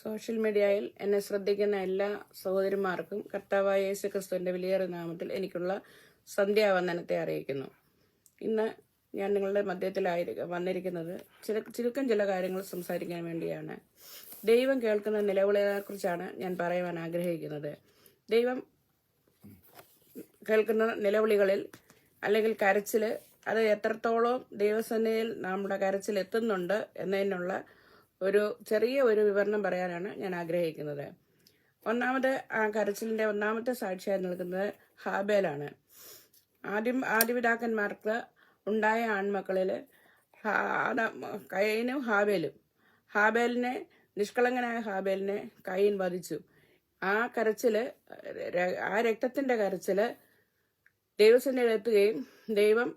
Social മീഡിയയിൽ എന്നെ ശ്രദ്ധിക്കുന്ന എല്ലാ സഹോദരിമാർക്കും കർത്താവായ യേശു ക്രിസ്തുവിന്റെ വിലയേറെ നാമത്തിൽ എനിക്കുള്ള സന്ധ്യാവന്ദനത്തെ അറിയിക്കുന്നു. ഇന്ന് ഞാൻ നിങ്ങളുടെ മധ്യത്തിലായിരിക്കും വന്നിരിക്കുന്നത് ചില ചുരുക്കം ചില കാര്യങ്ങൾ സംസാരിക്കാൻ വേണ്ടിയാണ്. ദൈവം കേൾക്കുന്ന നിലവിളികളെക്കുറിച്ചാണ് ഞാൻ പറയുവാൻ ആഗ്രഹിക്കുന്നത്. ദൈവം കേൾക്കുന്ന നിലവിളികളിൽ അല്ലെങ്കിൽ കരച്ചിൽ അത് എത്രത്തോളം ദൈവസേനയിൽ നമ്മുടെ കരച്ചിൽ എത്തുന്നുണ്ട് എന്നതിനുള്ള ഒരു ചെറിയ ഒരു വിവരണം പറയാനാണ് ഞാൻ ആഗ്രഹിക്കുന്നത്. ഒന്നാമത് ആ കരച്ചിലിന്റെ ഒന്നാമത്തെ സാക്ഷിയായി നിൽക്കുന്നത് ഹാബേലാണ്. ആദ്യം ആദിപിതാക്കന്മാർക്ക് ഉണ്ടായ ആൺമക്കളിൽ കയ്യനും ഹാബേലും. ഹാബേലിനെ നിഷ്കളങ്കനായ ഹാബേലിനെ കയ്യൻ വധിച്ചു. ആ കരച്ചിൽ ആ രക്തത്തിന്റെ കരച്ചിൽ ദൈവസന്നിധിയിലെത്തുകയും ദൈവം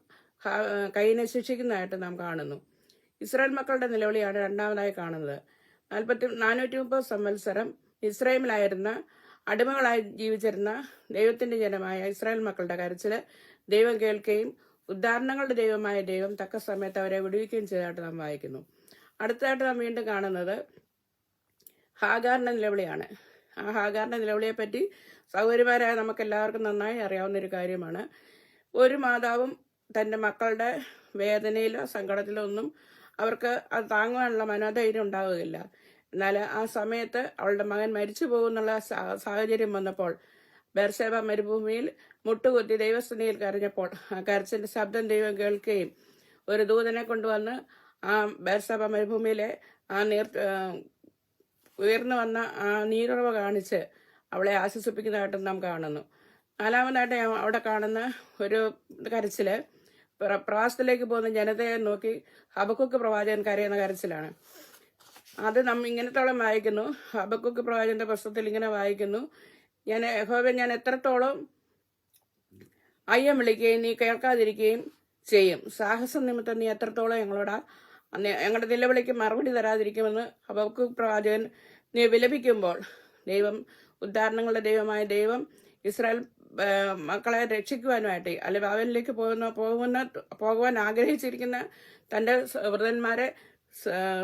കൈനെ ശിക്ഷിക്കുന്നതായിട്ട് നാം കാണുന്നു. ഇസ്രായേൽ മക്കളുടെ നിലവിളിയാണ് രണ്ടാമതായി കാണുന്നത്. നാൽപ്പത്തി നാനൂറ്റി മുപ്പത് സംവത്സരം ഇസ്രായേലിലായിരുന്ന അടിമകളായി ജീവിച്ചിരുന്ന ദൈവത്തിന്റെ ജനമായ ഇസ്രായേൽ മക്കളുടെ കരച്ചിൽ ദൈവം കേൾക്കുകയും ഉദാഹരണങ്ങളുടെ ദൈവമായ ദൈവം തക്ക സമയത്ത് അവരെ വിടുവിക്കുകയും ചെയ്തതായിട്ട് നാം വായിക്കുന്നു. അടുത്തതായിട്ട് നാം വീണ്ടും കാണുന്നത് ഹാഗാറിന്റെ നിലവിളിയാണ്. ആ ഹാഗാറിന്റെ നിലവിളിയെ പറ്റി സൗകര്യമാരായ നമുക്ക് എല്ലാവർക്കും നന്നായി അറിയാവുന്ന ഒരു കാര്യമാണ്. ഒരു മാതാവും തന്റെ മക്കളുടെ വേദനയിലോ സങ്കടത്തിലോ ഒന്നും അവർക്ക് അത് താങ്ങുവാനുള്ള മനോധൈര്യം ഉണ്ടാവുകയില്ല. എന്നാൽ ആ സമയത്ത് അവളുടെ മകൻ മരിച്ചു പോകുന്നുള്ള സാഹചര്യം വന്നപ്പോൾ ബെർസേബ മരുഭൂമിയിൽ മുട്ടുകുത്തി ദൈവസ്ഥനിയിൽ കരഞ്ഞപ്പോൾ ആ കരച്ചിന്റെ ശബ്ദം ദൈവം കേൾക്കുകയും ഒരു ദൂതനെ കൊണ്ടുവന്ന് ആ ബെർസേബ മരുഭൂമിയിലെ ആ നീർ ഉയർന്നു വന്ന ആ നീരുറവ കാണിച്ച് അവളെ ആശ്വസിപ്പിക്കുന്നതായിട്ടും നാം കാണുന്നു. നാലാമതായിട്ട് അവിടെ കാണുന്ന ഒരു കരച്ചിൽ പ്ര- പ്രവാസത്തിലേക്ക് പോകുന്ന ജനതയെ നോക്കി ഹബക്കുക്ക് പ്രവാചകൻ കരയുന്ന കരച്ചിലാണ്. അത് നമ്മൾ ഇങ്ങനത്തോളം വായിക്കുന്നു. ഹബക്കുക്ക് പ്രവാചകന്റെ പുസ്തകത്തിൽ ഇങ്ങനെ വായിക്കുന്നു. ഞാൻ യഹോവ ഞാൻ എത്രത്തോളം അയ്യം വിളിക്കുകയും നീ കേൾക്കാതിരിക്കുകയും ചെയ്യും. സാഹസം നിമിത്തം നീ എത്രത്തോളം ഞങ്ങളോട് ഞങ്ങളുടെ നിലവിളിക്ക് മറുപടി തരാതിരിക്കുമെന്ന് ഹബക്കു പ്രവാചകൻ നീ വിലപിക്കുമ്പോൾ ദൈവം ഉദ്ധാരണങ്ങളുടെ ദൈവമായ ദൈവം ഇസ്രായേൽ മക്കളെ രക്ഷിക്കുവാനുമായിട്ട് അല്ലെ അവനിലേക്ക് പോകുന്ന പോകുന്ന പോകുവാൻ ആഗ്രഹിച്ചിരിക്കുന്ന തന്റെ വൃതന്മാരെ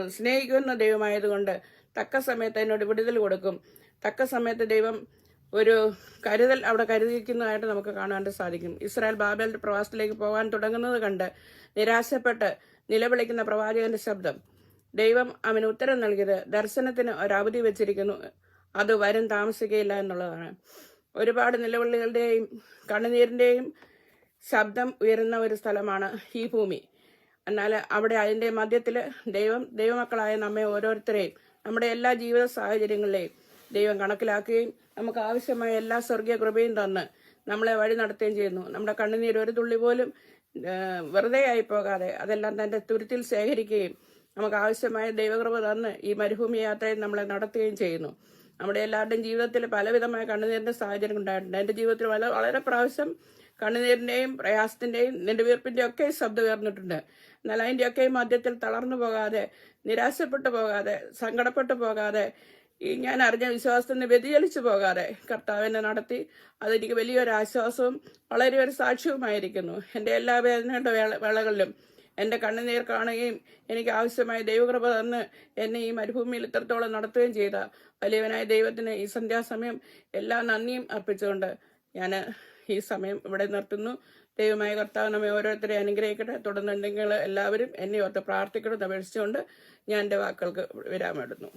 സ്നേഹിക്കുന്ന ദൈവമായതുകൊണ്ട് തക്ക സമയത്ത് അതിനോട് വിടുതൽ കൊടുക്കും. തക്ക സമയത്ത് ദൈവം ഒരു കരുതൽ അവിടെ കരുതിയിരിക്കുന്നതായിട്ട് നമുക്ക് കാണാൻ സാധിക്കും. ഇസ്രായേൽ ബാബേൽ പ്രവാസത്തിലേക്ക് പോകാൻ തുടങ്ങുന്നത് കണ്ട് നിരാശപ്പെട്ട് നിലവിളിക്കുന്ന പ്രവാചകന്റെ ശബ്ദം. ദൈവം അവന് ഉത്തരം നൽകിയത് ദർശനത്തിന് ഒരു അവധി വെച്ചിരിക്കുന്നു. അത് വരും താമസിക്കയില്ല എന്നുള്ളതാണ്. ഒരുപാട് നിലവിളികളുടെയും കണ്ണുനീരിന്റെയും ശബ്ദം ഉയരുന്ന ഒരു സ്ഥലമാണ് ഈ ഭൂമി. എന്നാൽ അവിടെ അതിന്റെ മധ്യത്തിൽ ദൈവം ദൈവമക്കളായ നമ്മെ ഓരോരുത്തരെയും നമ്മുടെ എല്ലാ ജീവിത സാഹചര്യങ്ങളിലെയും ദൈവം കണക്കിലാക്കുകയും നമുക്ക് ആവശ്യമായ എല്ലാ സ്വർഗീയ കൃപയും തന്ന് നമ്മളെ വഴി നടത്തുകയും ചെയ്യുന്നു. നമ്മുടെ കണ്ണുനീർ ഒരു തുള്ളി പോലും വെറുതെ ആയി പോകാതെ അതെല്ലാം തന്റെ തുരുത്തിൽ ശേഖരിക്കുകയും നമുക്ക് ആവശ്യമായ ദൈവകൃപ തന്ന് ഈ മരുഭൂമി യാത്രയിൽ നമ്മളെ നടത്തുകയും ചെയ്യുന്നു. നമ്മുടെ എല്ലാവരുടെയും ജീവിതത്തിൽ പലവിധമായ കണ്ണുനീരിന്റെ സാഹചര്യം ഉണ്ടായിട്ടുണ്ട്. എന്റെ ജീവിതത്തിൽ വളരെ വളരെ പ്രാവശ്യം കണ്ണുനീരിന്റെയും പ്രയാസത്തിന്റെയും നെടുവീർപ്പിന്റെയും ഒക്കെ ശബ്ദം ഉയർന്നിട്ടുണ്ട്. എന്നാൽ അതിന്റെ ഒക്കെ മധ്യത്തിൽ തളർന്നു പോകാതെ നിരാശപ്പെട്ടു പോകാതെ സങ്കടപ്പെട്ടു പോകാതെ ഈ ഞാൻ അറിഞ്ഞ വിശ്വാസത്തിൽ നിന്ന് വ്യതിചലിച്ചു പോകാതെ കർത്താവിനെ നടത്തി. അതെനിക്ക് വലിയൊരു ആശ്വാസവും വളരെ ഒരു സാക്ഷ്യവുമായിരിക്കുന്നു. എന്റെ എല്ലാ വേദനയുടെ വേള വേളകളിലും എന്റെ കണ്ണുനീർ കാണുകയും എനിക്ക് ആവശ്യമായ ദൈവകൃപ തന്ന് എന്നെ ഈ മരുഭൂമിയിൽ ഇത്രത്തോളം നടത്തുകയും ചെയ്ത. വലിയവനായ ദൈവത്തിന് ഈ സന്ധ്യാസമയം എല്ലാ നന്ദിയും അർപ്പിച്ചുകൊണ്ട് ഞാൻ ഈ സമയം ഇവിടെ നിർത്തുന്നു. ദൈവമായ കർത്താവ് നമ്മെ ഓരോരുത്തരെ അനുഗ്രഹിക്കട്ടെ. തുടർന്ന് നിങ്ങൾ എല്ലാവരും എന്നെ ഓർത്ത് പ്രാർത്ഥിക്കണം എന്ന് അപേക്ഷിച്ചുകൊണ്ട് ഞാൻ എന്റെ വാക്കുകൾക്ക് വിരാമിടുന്നു